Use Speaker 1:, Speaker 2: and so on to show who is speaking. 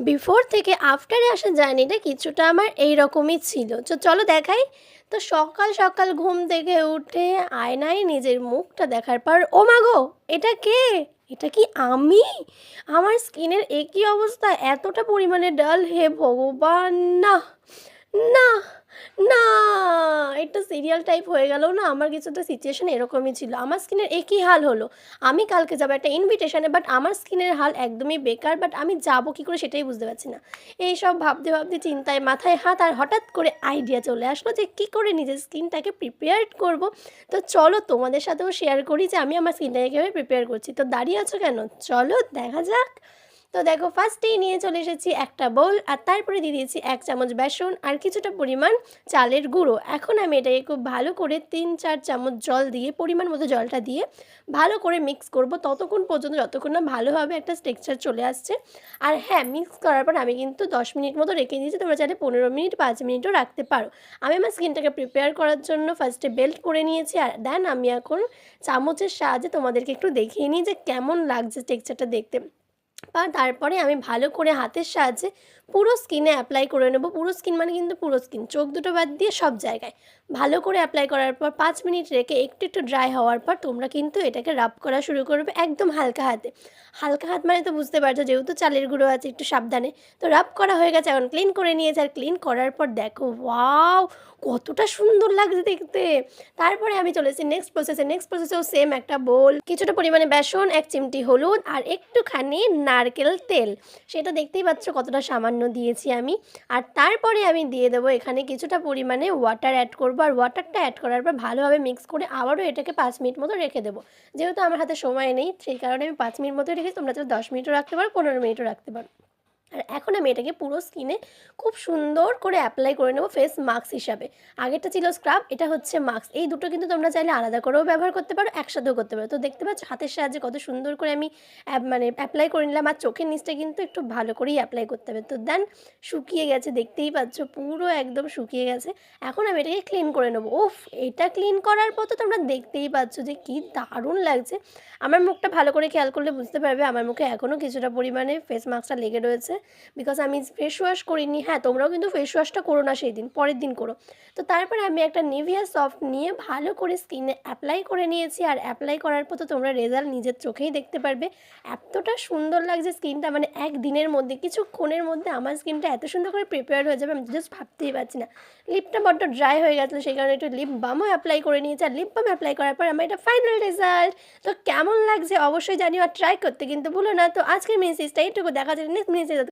Speaker 1: Before থেকে আফটারে আসা জার্নিটা কিছুটা আমার এই রকমই ছিল। তো চলো দেখাই। তো সকাল সকাল ঘুম থেকে উঠে আয়নায় নিজের মুখটা দেখার পর, ও মাগো এটা কে? এটা কি আমি? আমার স্কিনের একই অবস্থা, এতটা পরিমাণে ডাল, হে ভগবান, না না। না একটা সিরিয়াল টাইপ হয়ে গেল না আমার কিছুটা সিচুয়েশন এরকমই ছিল। আমার স্কিনের একই হাল হলো। আমি কালকে যাব একটা ইনভিটেশনে বাট আমার স্কিনের হাল একদমই বেকার বাট আমি যাব কি করে সেটাই বুঝতে পারছি না। এইসব ভাবতে ভাবতে চিন্তায় মাথায় হাত আর হঠাৎ করে আইডিয়া চলে আসলো যে কী করে নিজের স্কিনটাকে প্রিপেয়ার করব। তো চলো তোমাদের সাথেও শেয়ার করি যে আমি আমার স্কিনটাকে কীভাবে প্রিপেয়ার করছি। তো দাঁড়িয়ে আছো কেন? চলো দেখা যাক। তো দেখো ফার্স্টেই নিয়ে চলে এসেছি একটা বোল আর তারপরে দিয়ে দিয়েছি এক চামচ বেসন আর কিছুটা পরিমাণ চালের গুঁড়ো। এখন আমি এটাকে খুব ভালো করে তিন চার চামচ জল দিয়ে, পরিমাণ মতো জলটা দিয়ে ভালো করে মিক্স করব। ততক্ষণ পর্যন্ত, যতক্ষণ না ভালোভাবে একটা টেক্সচার চলে আসছে। আর হ্যাঁ মিক্স করার পর আমি কিন্তু দশ মিনিট মতো রেখে দিয়েছি। তোমরা চাইলে পনেরো মিনিট, পাঁচ মিনিটও রাখতে পারো। আমি আমার স্কিনটাকে প্রিপেয়ার করার জন্য ফার্স্টে বেল্ট করে নিয়েছি। আর দেন আমি এখন চামচের সাহায্যে তোমাদেরকে একটু দেখিয়ে নিই যে কেমন লাগছে টেক্সচারটা দেখতে। বা তারপরে আমি ভালো করে হাতের সাহায্যে পুরো স্কিনে অ্যাপ্লাই করে নেব। পুরো স্কিন মানে কিন্তু পুরো স্কিন চোখ দুটো বাদ দিয়ে সব জায়গায়। ভালো করে অ্যাপ্লাই করার পর পাঁচ মিনিট রেখে একটু একটু ড্রাই হওয়ার পর তোমরা কিন্তু এটাকে রাব করা শুরু করবে একদম হালকা হাতে। হালকা হাত মানে তো বুঝতে পারছ, যেহেতু চালের গুঁড়ো আছে একটু সাবধানে। তো রাব করা হয়ে গেছে, এখন ক্লিন করে নিয়েছে। আর ক্লিন করার পর দেখো ওয়াও কতটা সুন্দর লাগছে দেখতে। তারপরে আমি চলেছি নেক্সট প্রসেসে নেক্সট প্রসেসেও সেম একটা বোল কিছুটা পরিমাণে বেসন, এক চিমটি হলুদ আর একটুখানি নারকেল তেল। সেটা দেখতেই পাচ্ছ কতটা সামান্য দিয়েছি আমি। আর তারপরে আমি দিয়ে দেবো এখানে কিছুটা পরিমাণে ওয়াটার অ্যাড করব। আর ওয়াটারটা অ্যাড করার পর ভালোভাবে মিক্স করে আবারও এটাকে পাঁচ মিনিট মতো রেখে দেবো। যেহেতু আমার হাতে সময় নেই, সেই কারণে আমি পাঁচ মিনিট মতো রেখেছি। তোমরা চাইলে দশ মিনিটও রাখতে পারো, পনেরো মিনিটও রাখতে পারো। আর এখন আমি এটাকে পুরো স্কিনে খুব সুন্দর করে অ্যাপ্লাই করে নেব ফেস মাস্ক হিসাবে। আগেরটা ছিল স্ক্রাব এটা হচ্ছে মাস্ক এই দুটো কিন্তু তোমরা চাইলে আলাদা করেও ব্যবহার করতে পারো, একসাথেও করতে পারো। তো দেখতে পাচ্ছ হাতের সাহায্যে কত সুন্দর করে আমি মানে অ্যাপ্লাই করে নিলাম আর চোখের নিচটা কিন্তু একটু ভালো করেই অ্যাপ্লাই করতে হবে। তো দেন শুকিয়ে গেছে, দেখতেই পাচ্ছ পুরো একদম শুকিয়ে গেছে। এখন আমি এটাকে ক্লিন করে নেব। ওফ এটা ক্লিন করার পর তো তোমরা দেখতেই পাচ্ছ যে কি দারুণ লাগছে। আমার মুখটা ভালো করে খেয়াল করলে বুঝতে পারবে, আমার মুখে এখনও কিছুটা পরিমাণে ফেস মাস্কটা লেগে রয়েছে। বিকজ আমি ফেস ওয়াশ করিনি। হ্যাঁ তোমরাও কিন্তু ফেস ওয়াশটা করো না সেই দিন পরের দিন করো। তো তারপরে আমি একটা নিভিয়া সফট নিয়ে ভালো করে স্কিনে অ্যাপ্লাই করে নিয়েছি আর অ্যাপ্লাই করার পর তো তোমরা রেজাল্ট নিজের চোখেই দেখতে পারবে। এতটা সুন্দর লাগছে স্কিনটা মানে একদিনের মধ্যে, কিছুক্ষণের মধ্যে আমার স্কিনটা এত সুন্দর করে প্রিপেয়ার হয়ে যাবে, আমি জাস্ট ভাবতেই পারছি না। লিপটা বড্ড ড্রাই হয়ে গেছিল, সেই কারণে একটু লিপ বামও অ্যাপ্লাই করে নিয়েছি। আর লিপ বাম অ্যাপ্লাই করার পর আমার এটা ফাইনাল রেজাল্ট তো কেমন লাগছে অবশ্যই জানিও আর ট্রাই করতে কিন্তু ভুলো না। তো আজকের মেসেজটা এইটুকু, দেখা যায় নেক্সট মেসেজ